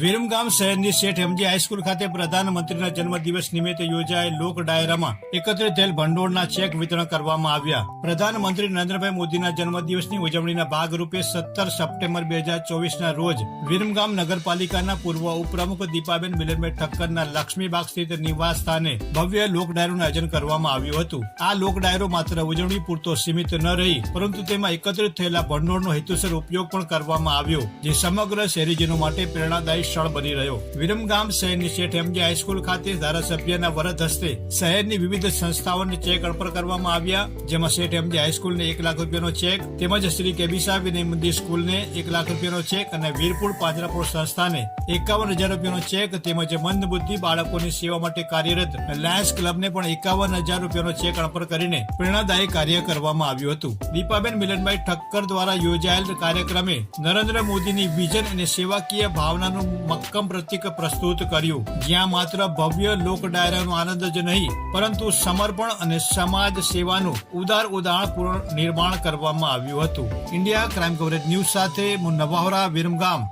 વિરમગામ શહેરની શેઠ MG high school ખાતે પ્રધાનમંત્રીના જન્મદિવસ નિમિત્તે યોજાયેલ લોક ડાયરામાં એકત્રિત થયેલ ભંડોળના ચેક વિતરણ કરવામાં આવ્યા. પ્રધાનમંત્રી નરેન્દ્રભાઈ મોદીના જન્મદિવસની ઉજવણીના ભાગરૂપે સત્તર સપ્ટેમ્બર બે હજાર ચોવીસના રોજ વિરમગામ નગરપાલિકાના પૂર્વ ઉપપ્રમુખ દીપાબેન મિલનભાઈ ઠક્કરના લક્ષ્મીબાગ સ્થિત નિવાસ સ્થાને ભવ્ય લોક ડાયરોનું આયોજન કરવામાં આવ્યું હતું. આ લોક ડાયરો માત્ર ઉજવણી પૂરતો સીમિત ન રહી, પરંતુ તેમાં એકત્રિત થયેલા ભંડોળનો હેતુસર ઉપયોગ પણ કરવામાં આવ્યો, જે સમગ્ર શહેરીજનો માટે પ્રેરણાદાયી સ્થળ બની રહ્યો. વિરમગામ શહેરની શેઠ એમજી હાઈસ્કૂલ ખાતે ધારાસભ્યના વરદ હસ્તે શહેરની વિવિધ સંસ્થાઓને ચેક અર્પણ કરવામાં આવ્યા, જેમાં શેઠ એમજી હાઈસ્કૂલને એક લાખ રૂપિયાનો ચેક, તેમજ શ્રી કેબીસા વિનય મંદિર સ્કૂલને એક લાખ રૂપિયાનો ચેક અને વીરપુર પાજરાપુર સંસ્થાને એકાવન હજાર રૂપિયાનો ચેક, તેમજ મંદબુદ્ધિ બાળકોની સેવા માટે કાર્યરત લાયન્સ ક્લબને પણ એકાવન હજાર રૂપિયાનો ચેક અર્પણ કરીને પ્રેરણાદાયી કાર્ય કરવામાં આવ્યું હતું. દીપાબેન મિલનભાઈ ઠક્કર દ્વારા યોજાયેલ કાર્યક્રમે નરેન્દ્ર મોદીની વિઝન અને સેવાકીય ભાવનાનું મક્કમ પ્રતિક પ્રસ્તુત કર્યું. જ્યાં માત્ર ભવ્ય લોક ડાયરાનો આનંદ જ નહીં, પરંતુ સમર્પણ અને સમાજ સેવાનું ઉદાર ઉદાહરણ નિર્માણ કરવામાં આવ્યું હતું. ઇન્ડિયા ક્રાઇમ કવરેજ ન્યૂઝ સાથે હું નવાહોરા વિરમગામ.